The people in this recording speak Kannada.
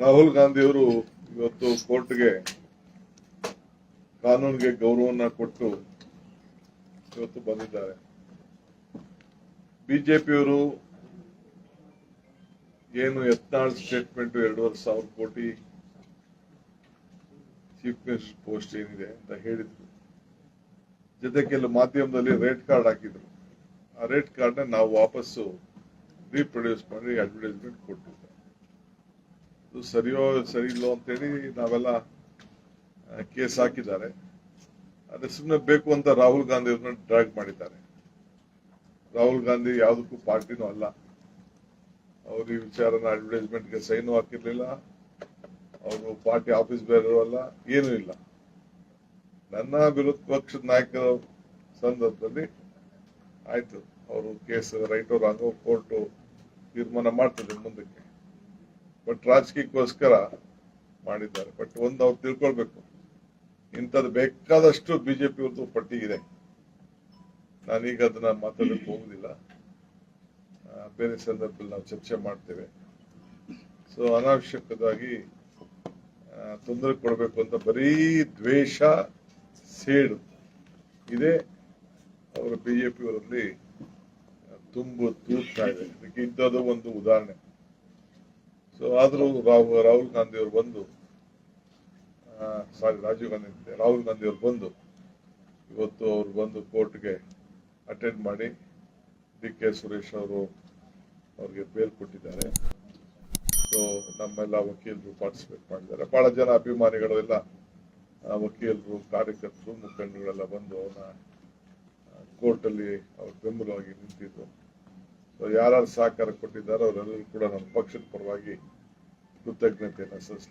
ರಾಹುಲ್ ಗಾಂಧಿ ಅವರು ಇವತ್ತು ಕೋರ್ಟ್ಗೆ ಕಾನೂನಿಗೆ ಗೌರವನ ಕೊಟ್ಟು ಇವತ್ತು ಬಂದಿದ್ದಾರೆ. ಬಿಜೆಪಿಯವರು ಏನು ಯತ್ನಾಳ್ ಸ್ಟೇಟ್ಮೆಂಟ್ ಎರಡೂವರೆ ಸಾವಿರ ಕೋಟಿ ಚೀಫ್ ಮಿನಿಸ್ಟರ್ ಪೋಸ್ಟ್ ಏನಿದೆ ಅಂತ ಹೇಳಿದ್ರು. ಜೊತೆ ಕೆಲವು ಮಾಧ್ಯಮದಲ್ಲಿ ರೇಟ್ ಕಾರ್ಡ್ ಹಾಕಿದ್ರು. ಆ ರೇಟ್ ಕಾರ್ಡ್ನ ನಾವು ವಾಪಸ್ಸು ರೀಪ್ರೊಡ್ಯೂಸ್ ಮಾಡಿ ಅಡ್ವರ್ಟೈಸ್ಮೆಂಟ್ ಕೊಟ್ಟಿದ್ದೆ. ಸರಿಯೋ ಸರಿ ಇಲ್ಲೋ ಅಂತೇಳಿ ನಾವೆಲ್ಲ ಕೇಸ್ ಹಾಕಿದ್ದಾರೆ. ಅದೇ ಸುಮ್ಮನೆ ಬೇಕು ಅಂತ ರಾಹುಲ್ ಗಾಂಧಿ ಅವ್ರನ್ನ ಡ್ರಾಗ್ ಮಾಡಿದ್ದಾರೆ. ರಾಹುಲ್ ಗಾಂಧಿ ಯಾವುದಕ್ಕೂ ಪಾರ್ಟಿನೂ ಅಲ್ಲ. ಅವರು ಈ ವಿಚಾರನ ಅಡ್ವರ್ಟೈಸ್ಮೆಂಟ್ಗೆ ಸೈನು ಹಾಕಿರ್ಲಿಲ್ಲ. ಅವರು ಪಾರ್ಟಿ ಆಫೀಸ್ ಬೇರೆ ಅಲ್ಲ, ಏನೂ ಇಲ್ಲ. ನನ್ನ ವಿರೋಧ ಪಕ್ಷದ ನಾಯಕರ ಸಂದರ್ಭದಲ್ಲಿ ಆಯ್ತು. ಅವರು ಕೇಸ್ ರೈಟ್ ರಾಂಗೋ ಕೋರ್ಟು ತೀರ್ಮಾನ ಮಾಡ್ತದೆ ಬಟ್ ರಾಜಕೀಯಕ್ಕೋಸ್ಕರ ಮಾಡಿದ್ದಾರೆ. ಬಟ್ ಒಂದು ಅವ್ರು ತಿಳ್ಕೊಳ್ಬೇಕು. ಇಂಥದ್ದು ಬೇಕಾದಷ್ಟು ಬಿಜೆಪಿ ಅವ್ರದ್ದು ಪಟ್ಟಿ ಇದೆ. ನಾನೀಗ ಅದನ್ನ ಮಾತಾಡಕ್ಕೆ ಹೋಗುದಿಲ್ಲ. ಬೇರೆ ಸಂದರ್ಭದಲ್ಲಿ ನಾವು ಚರ್ಚೆ ಮಾಡ್ತೇವೆ. ಸೊ ಅನಾವಶ್ಯಕವಾಗಿ ತೊಂದರೆ ಕೊಡಬೇಕು ಅಂತ ಬರೀ ದ್ವೇಷ, ಸೇಡು ಇದೇ. ಅವರ ಬಿಜೆಪಿ ಅವರಲ್ಲಿ ತುಂಬು ತೂಗ್ತಾ ಇದೆ. ಇದಕ್ಕೆ ಇಂಥದ್ದು ಒಂದು ಉದಾಹರಣೆ. ಸೊ ಆದರೂ ರಾಹುಲ್ ರಾಹುಲ್ ಗಾಂಧಿ ಅವರು ಬಂದು ಸಾರಿ, ರಾಜೀವ್ ಗಾಂಧಿ ರಾಹುಲ್ ಗಾಂಧಿ ಅವರು ಬಂದು, ಇವತ್ತು ಅವರು ಬಂದು ಕೋರ್ಟ್ಗೆ ಅಟೆಂಡ್ ಮಾಡಿ ಡಿ ಕೆ ಸುರೇಶ್ ಅವರು ಅವ್ರಿಗೆ ಬೇಲ್ ಕೊಟ್ಟಿದ್ದಾರೆ. ಸೊ ನಮ್ಮೆಲ್ಲ ವಕೀಲರು ಪಾರ್ಟಿಸಿಪೇಟ್ ಮಾಡಿದ್ದಾರೆ. ಬಹಳ ಜನ ಅಭಿಮಾನಿಗಳು ಎಲ್ಲ ವಕೀಲರು, ಕಾರ್ಯಕರ್ತರು ಮುಖಂಡರುಗಳೆಲ್ಲ ಬಂದು ಅವನ ಕೋರ್ಟಲ್ಲಿ ಅವ್ರ ಬೆಂಬಲವಾಗಿ ನಿಂತಿದ್ರು. ಯಾರ್ಯಾರು ಸಹಕಾರ ಕೊಟ್ಟಿದ್ದಾರೋ ಅವರೆಲ್ಲರೂ ಕೂಡ ನಮ್ಮ ಪಕ್ಷದ ಪರವಾಗಿ ಕೃತಜ್ಞತೆಯನ್ನು ಸಲ್ಲಿಸ್ಲಿಕ್ಕೆ